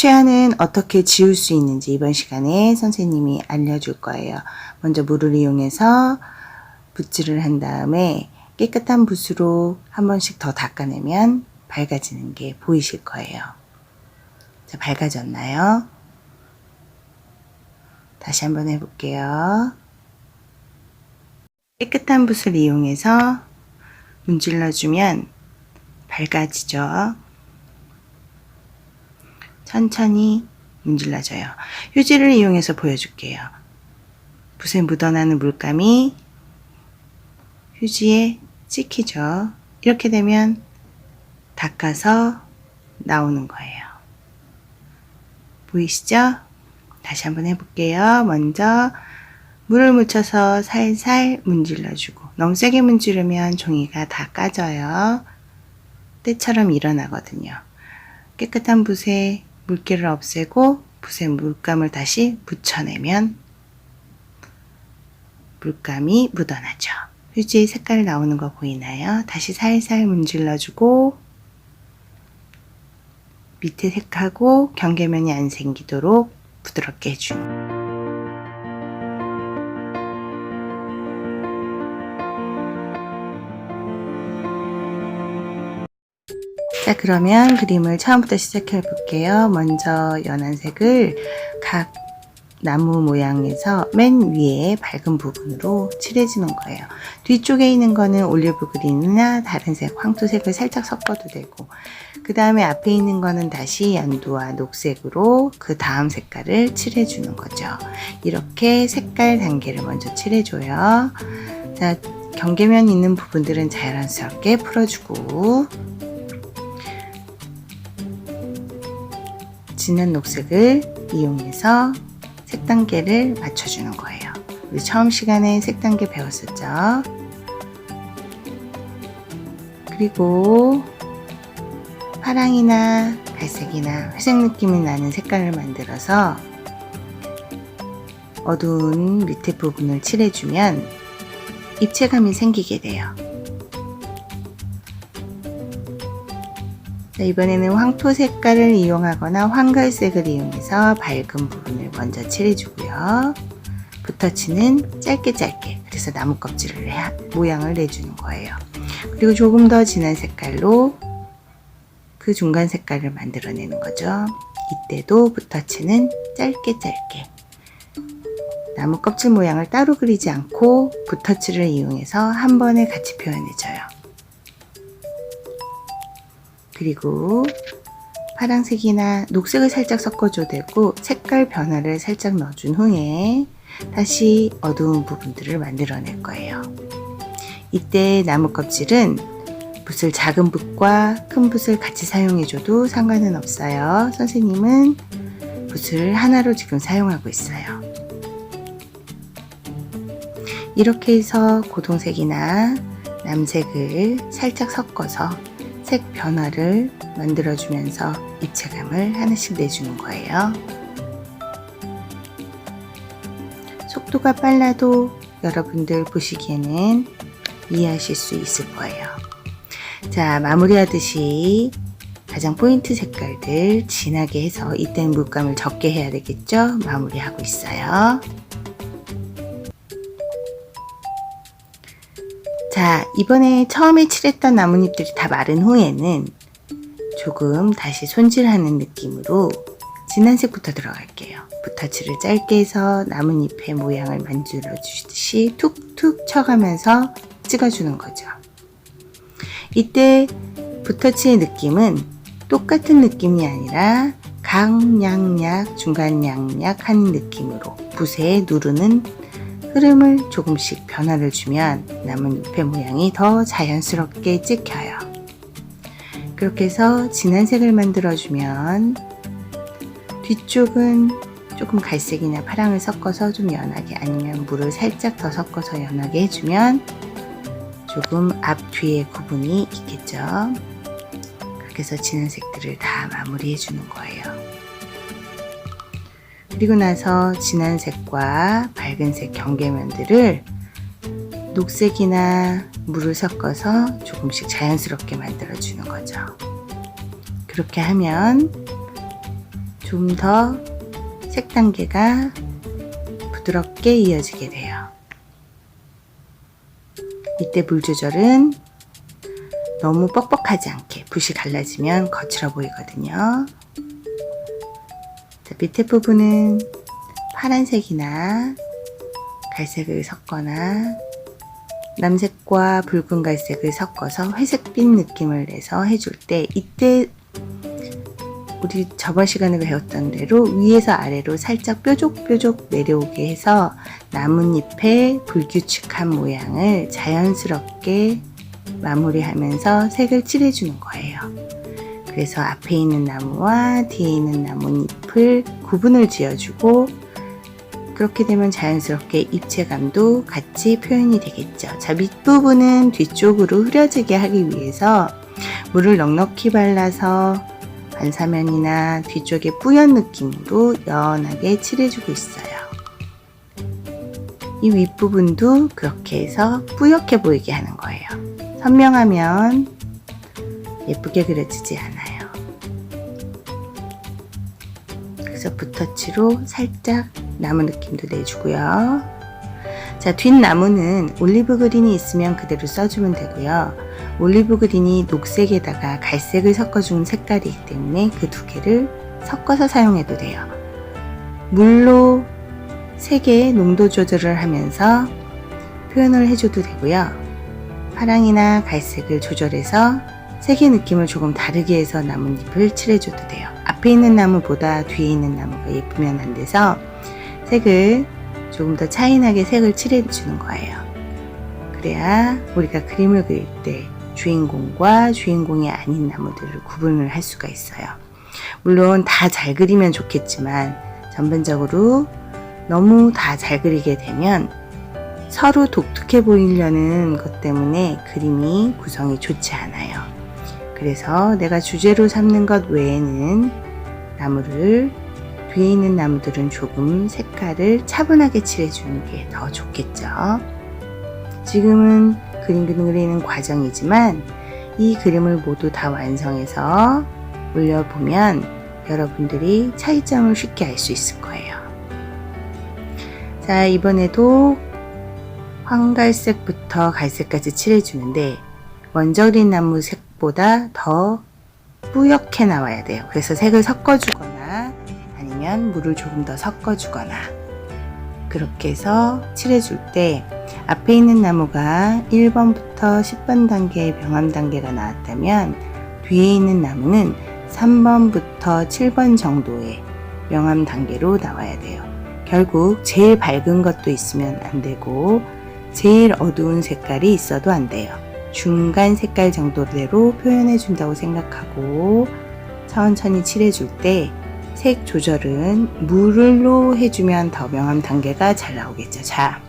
최하는 어떻게 지울 수 있는지 이번 시간에 선생님이 알려줄 거예요. 먼저 물을 이용해서 붓질을 한 다음에 깨끗한 붓으로 한 번씩 더 닦아내면 밝아지는 게 보이실 거예요. 자, 밝아졌나요? 다시 한번 해볼게요. 깨끗한 붓을 이용해서 문질러주면 밝아지죠. 천천히 문질러줘요. 휴지를 이용해서 보여줄게요. 붓에 묻어나는 물감이 휴지에 찍히죠. 이렇게 되면 닦아서 나오는 거예요. 보이시죠? 다시 한번 해볼게요. 먼저 물을 묻혀서 살살 문질러주고 너무 세게 문지르면 종이가 다 까져요. 때처럼 일어나거든요. 깨끗한 붓에 물기를 없애고 붓에 물감을 다시 묻혀내면 물감이 묻어나죠. 휴지 색깔 나오는 거 보이나요? 다시 살살 문질러주고 밑에 색하고 경계면이 안 생기도록 부드럽게 해주는 자, 그러면 그림을 처음부터 시작해 볼게요. 먼저 연한 색을 각 나무 모양에서 맨 위에 밝은 부분으로 칠해주는 거예요. 뒤쪽에 있는 거는 올리브 그린이나 다른 색, 황토색을 살짝 섞어도 되고, 그 다음에 앞에 있는 거는 다시 연두와 녹색으로 그 다음 색깔을 칠해주는 거죠. 이렇게 색깔 단계를 먼저 칠해줘요. 자, 경계면 있는 부분들은 자연스럽게 풀어주고, 진한 녹색을 이용해서 색 단계를 맞춰주는 거예요. 우리 처음 시간에 색 단계 배웠었죠. 그리고 파랑이나 갈색이나 회색 느낌이 나는 색깔을 만들어서 어두운 밑에 부분을 칠해주면 입체감이 생기게 돼요. 자, 이번에는 황토 색깔을 이용하거나 황갈색을 이용해서 밝은 부분을 먼저 칠해주고요. 붓터치는 짧게 짧게 그래서 나무 껍질을 해, 모양을 내주는 거예요. 그리고 조금 더 진한 색깔로 그 중간 색깔을 만들어내는 거죠. 이때도 붓터치는 짧게 짧게 나무 껍질 모양을 따로 그리지 않고 붓터치를 이용해서 한 번에 같이 표현해줘요. 그리고 파란색이나 녹색을 살짝 섞어줘도 되고 색깔 변화를 살짝 넣어준 후에 다시 어두운 부분들을 만들어낼 거예요. 이때 나무 껍질은 붓을 작은 붓과 큰 붓을 같이 사용해줘도 상관은 없어요. 선생님은 붓을 하나로 지금 사용하고 있어요. 이렇게 해서 고동색이나 남색을 살짝 섞어서 색 변화를 만들어주면서 입체감을 하나씩 내주는 거예요. 속도가 빨라도 여러분들 보시기에는 이해하실 수 있을 거예요. 자, 마무리하듯이 가장 포인트 색깔들 진하게 해서 이때는 물감을 적게 해야 되겠죠? 마무리하고 있어요. 자, 이번에 처음에 칠했던 나뭇잎들이 다 마른 후에는 조금 다시 손질하는 느낌으로 진한 색부터 들어갈게요. 붓터치를 짧게 해서 나뭇잎의 모양을 만들어 주듯이 툭툭 쳐가면서 찍어주는 거죠. 이때 붓터치의 느낌은 똑같은 느낌이 아니라 강약약, 중간약약 하는 느낌으로 붓에 누르는 흐름을 조금씩 변화를 주면 나뭇잎의 모양이 더 자연스럽게 찍혀요. 그렇게 해서 진한 색을 만들어주면 뒤쪽은 조금 갈색이나 파랑을 섞어서 좀 연하게 아니면 물을 살짝 더 섞어서 연하게 해주면 조금 앞 뒤에 구분이 있겠죠. 그렇게 해서 진한 색들을 다 마무리해 주는 거예요. 그리고 나서 진한 색과 밝은 색 경계면들을 녹색이나 물을 섞어서 조금씩 자연스럽게 만들어 주는 거죠. 그렇게 하면 좀 더 색 단계가 부드럽게 이어지게 돼요. 이때 물 조절은 너무 뻑뻑하지 않게 붓이 갈라지면 거칠어 보이거든요. 자, 밑에 부분은 파란색이나 갈색을 섞거나 남색과 붉은 갈색을 섞어서 회색빛 느낌을 내서 해줄 때 이때 우리 저번 시간에 배웠던 대로 위에서 아래로 살짝 뾰족뾰족 내려오게 해서 나뭇잎의 불규칙한 모양을 자연스럽게 마무리하면서 색을 칠해주는 거예요. 그래서 앞에 있는 나무와 뒤에 있는 나뭇잎을 구분을 지어주고 그렇게 되면 자연스럽게 입체감도 같이 표현이 되겠죠. 자, 밑부분은 뒤쪽으로 흐려지게 하기 위해서 물을 넉넉히 발라서 반사면이나 뒤쪽에 뿌연 느낌으로 연하게 칠해주고 있어요. 이 윗부분도 그렇게 해서 뿌옇게 보이게 하는 거예요. 선명하면 예쁘게 그려지지 않아 그래서 붓터치로 살짝 나무 느낌도 내주고요. 자, 뒷나무는 올리브 그린이 있으면 그대로 써주면 되고요. 올리브 그린이 녹색에다가 갈색을 섞어주는 색깔이기 때문에 그 두 개를 섞어서 사용해도 돼요. 물로 색의 농도 조절을 하면서 표현을 해줘도 되고요. 파랑이나 갈색을 조절해서 색의 느낌을 조금 다르게 해서 나뭇잎을 칠해줘도 돼요. 앞에 있는 나무보다 뒤에 있는 나무가 예쁘면 안 돼서 색을 조금 더 차이나게 색을 칠해 주는 거예요. 그래야 우리가 그림을 그릴 때 주인공과 주인공이 아닌 나무들을 구분을 할 수가 있어요. 물론 다 잘 그리면 좋겠지만 전반적으로 너무 다 잘 그리게 되면 서로 독특해 보이려는 것 때문에 그림이 구성이 좋지 않아요. 그래서 내가 주제로 삼는 것 외에는 나무를 뒤에 있는 나무들은 조금 색깔을 차분하게 칠해주는 게 더 좋겠죠. 지금은 그림 그리는 과정이지만 이 그림을 모두 다 완성해서 올려보면 여러분들이 차이점을 쉽게 알 수 있을 거예요. 자, 이번에도 황갈색부터 갈색까지 칠해주는데 먼저 그린 나무 색 보다 더 뿌옇게 나와야 돼요. 그래서 색을 섞어주거나 아니면 물을 조금 더 섞어주거나 그렇게 해서 칠해줄 때 앞에 있는 나무가 1번부터 10번 단계의 병암 단계가 나왔다면 뒤에 있는 나무는 3번부터 7번 정도의 명암 단계로 나와야 돼요. 결국 제일 밝은 것도 있으면 안 되고 제일 어두운 색깔이 있어도 안 돼요. 중간 색깔 정도대로 표현해 준다고 생각하고 천천히 칠해줄 때 색 조절은 물로 해주면 더 명암 단계가 잘 나오겠죠. 자,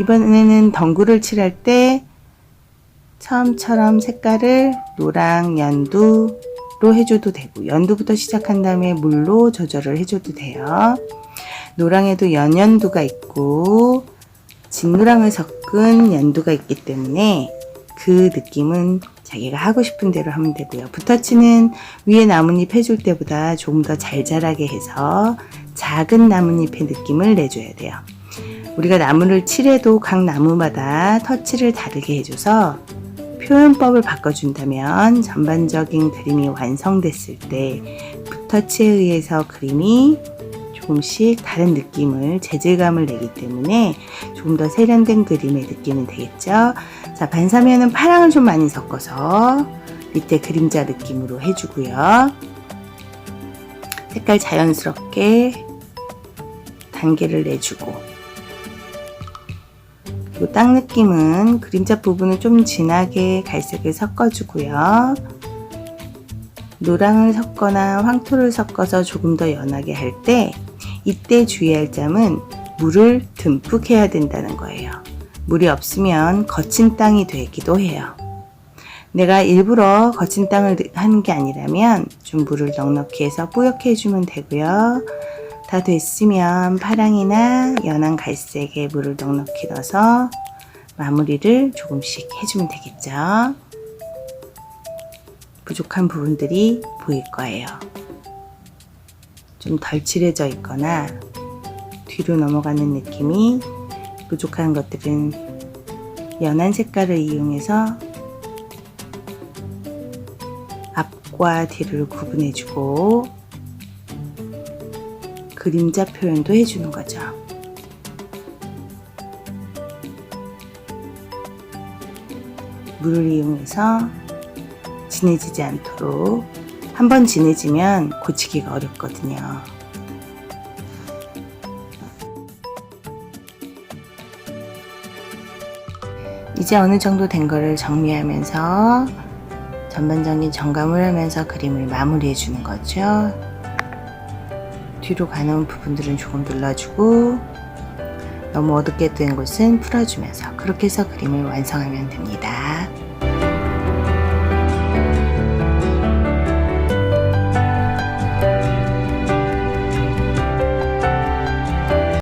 이번에는 덩굴을 칠할 때 처음처럼 색깔을 노랑, 연두 로 해줘도 되고 연두부터 시작한 다음에 물로 조절을 해줘도 돼요. 노랑에도 연연두가 있고 진노랑을 섞은 연두가 있기 때문에 그 느낌은 자기가 하고 싶은 대로 하면 되고요. 붓터치는 위에 나뭇잎 해줄 때보다 조금 더 잘 자라게 해서 작은 나뭇잎의 느낌을 내줘야 돼요. 우리가 나무를 칠해도 각 나무마다 터치를 다르게 해줘서 표현법을 바꿔준다면 전반적인 그림이 완성됐을 때 붓터치에 의해서 그림이 조금씩 다른 느낌을 재질감을 내기 때문에 조금 더 세련된 그림의 느낌은 되겠죠. 자 반사면은 파랑을 좀 많이 섞어서 밑에 그림자 느낌으로 해주고요. 색깔 자연스럽게 단계를 내주고 그리고 땅 느낌은 그림자 부분을 좀 진하게 갈색을 섞어주고요. 노랑을 섞거나 황토를 섞어서 조금 더 연하게 할 때 이때 주의할 점은 물을 듬뿍 해야 된다는 거예요. 물이 없으면 거친 땅이 되기도 해요. 내가 일부러 거친 땅을 하는 게 아니라면 좀 물을 넉넉히 해서 뿌옇게 해주면 되고요. 다 됐으면 파랑이나 연한 갈색에 물을 넉넉히 넣어서 마무리를 조금씩 해주면 되겠죠. 부족한 부분들이 보일 거예요. 좀 덜 칠해져 있거나 뒤로 넘어가는 느낌이 부족한 것들은 연한 색깔을 이용해서 앞과 뒤를 구분해주고 그림자 표현도 해주는 거죠. 물을 이용해서 진해지지 않도록 한번 진해지면 고치기가 어렵거든요. 이제 어느 정도 된 거를 정리하면서 전반적인 점검을 하면서 그림을 마무리해 주는 거죠. 뒤로 가는 부분들은 조금 눌러주고 너무 어둡게 된 곳은 풀어주면서 그렇게 해서 그림을 완성하면 됩니다.